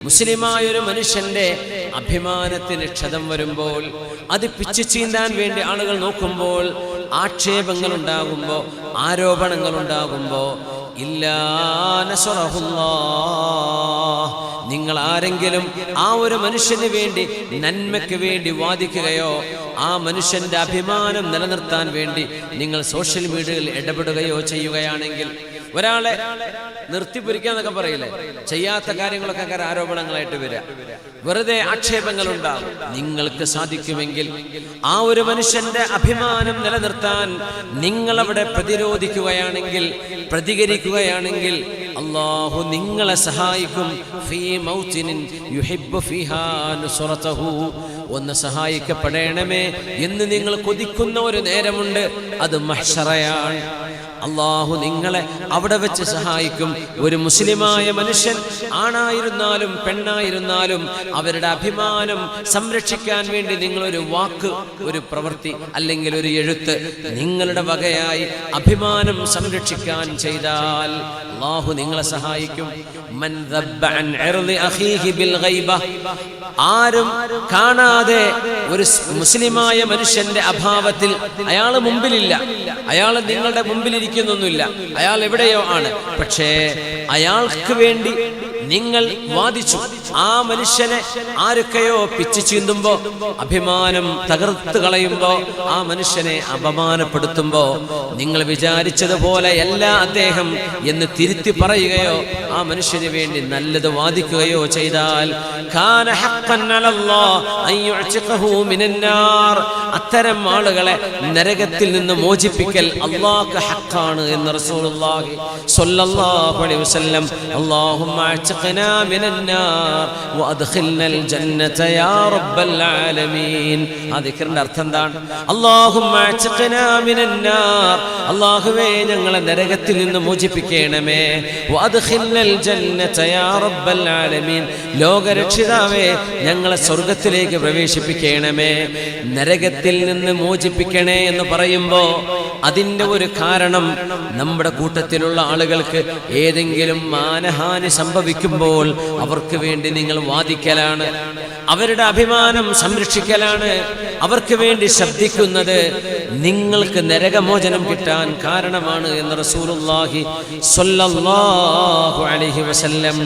മുസ്ലിമായ ഒരു മനുഷ്യന്റെ അഭിമാനത്തിന് ക്ഷതം വരുമ്പോൾ അത് പിച്ചു ചീന്താൻ വേണ്ടി ആളുകൾ നോക്കുമ്പോൾ ആക്ഷേപങ്ങൾ ഉണ്ടാകുമ്പോ ആരോപണങ്ങൾ ഉണ്ടാകുമ്പോ ഇല്ലാ നിങ്ങൾ ആരെങ്കിലും ആ ഒരു മനുഷ്യന് വേണ്ടി നന്മയ്ക്ക് വേണ്ടി വാദിക്കുകയോ ആ മനുഷ്യന്റെ അഭിമാനം നിലനിർത്താൻ വേണ്ടി നിങ്ങൾ സോഷ്യൽ മീഡിയയിൽ ഇടപെടുകയോ ചെയ്യുകയാണെങ്കിൽ ഒരാളെ നിർത്തിപ്പൊരിക്കാന്നൊക്കെ പറയില്ലേ? ചെയ്യാത്ത കാര്യങ്ങളൊക്കെ അങ്ങനെ ആരോപണങ്ങളായിട്ട് വരിക. വെറുതെ ആക്ഷേപങ്ങൾ ഉണ്ടാവും നിങ്ങൾക്ക് സാധിക്കുമെങ്കിൽ ആ ഒരു മനുഷ്യന്റെ അഭിമാനം നിലനിർത്താൻ നിങ്ങൾ അവിടെ പ്രതിരോധിക്കുകയാണെങ്കിൽ പ്രതികരിക്കുകയാണെങ്കിൽ അള്ളാഹു നിങ്ങളെ സഹായിക്കും. ഒന്ന് സഹായിക്കപ്പെടേണമേ എന്ന് നിങ്ങൾ കൊതിക്കുന്ന ഒരു നേരമുണ്ട്. അത് മഹ്ഷറയാണ്. അള്ളാഹു നിങ്ങളെ അവിടെ വെച്ച് സഹായിക്കും. ഒരു മുസ്ലിമായ മനുഷ്യൻ ആണായിരുന്നാലും പെണ്ണായിരുന്നാലും അവരുടെ അഭിമാനം സംരക്ഷിക്കാൻ വേണ്ടി നിങ്ങൾ ഒരു വാക്ക് ഒരു പ്രവൃത്തി അല്ലെങ്കിൽ ഒരു എഴുത്ത് നിങ്ങളുടെ വകയായി അഭിമാനം സംരക്ഷിക്കാൻ ചെയ്താൽ അള്ളാഹു നിങ്ങളെ സഹായിക്കും. ആരും കാണാതെ ഒരു മുസ്ലിമായ മനുഷ്യന്റെ അഭാവത്തിൽ അയാൾ മുമ്പിലില്ല. അയാൾ നിങ്ങളുടെ മുമ്പിൽ ഇരിക്കുന്നൊന്നുമില്ല അയാൾ എവിടെയോ ആണ്. പക്ഷേ അയാൾക്ക് വേണ്ടി നിങ്ങൾ വാദിച്ചു. ആ മനുഷ്യനെ ആരൊക്കെയോ പിച്ചു ചീന്തുമ്പോ അഭിമാനം തകർത്ത് കളയുമ്പോ ആ മനുഷ്യനെ അപമാനപ്പെടുത്തുമ്പോ നിങ്ങൾ വിചാരിച്ചതുപോലെ അല്ല അദ്ദേഹം എന്ന് തിരുത്തി പറയുകയോ ആ മനുഷ്യന് വേണ്ടി നല്ലത് വാദിക്കുകയോ ചെയ്താൽ അത്തരം ആളുകളെ നരകത്തിൽ നിന്ന് മോചിപ്പിക്കൽ അള്ളാഹ് ഹക്കാണ് എന്ന് അലൈഹി വസല്ലം അല്ലാഹുമ്മ അഅ്തിഖ്നാ മിനന്നാർ വഅദ്ഖിൽനൽ ജന്നത യാ റബ്ബൽ ആലമീൻ ആ ദിക്റിന്റെ അർത്ഥം എന്താണ്? അല്ലാഹുമ്മ من النار അല്ലാഹുവേ ഞങ്ങളെ നരകത്തിൽ നിന്ന് മോചിപ്പിക്കണമേ. وادخلنا ജന്നത യാ റബ്ബൽ ആലമീൻ. ലോകരക്ഷിതാവേ ഞങ്ങളെ സ്വർഗത്തിലേക്ക് പ്രവേശിപ്പിക്കണമേ. നരകത്തിൽ നിന്ന് മോചിപ്പിക്കണേ എന്ന് പറയുമ്പോൾ അതിന്റെ ഒരു കാരണം നമ്മുടെ കൂട്ടത്തിലുള്ള ആളുകൾക്ക് ഏതെങ്കിലും മാനഹാനി സംഭവിക്കുമ്പോൾ അവർക്ക് വേണ്ടി നിങ്ങൾ വാദിക്കലാണ്. അവരുടെ അഭിമാനം സംരക്ഷിക്കലാണ്. അവർക്ക് വേണ്ടി ശബ്ദിക്കുന്നത് നിങ്ങൾക്ക് നരകമോചനം കിട്ടാൻ കാരണമാണ് എന്ന് റസൂലുള്ളാഹി സ്വല്ലല്ലാഹു അലൈഹി വസല്ലം.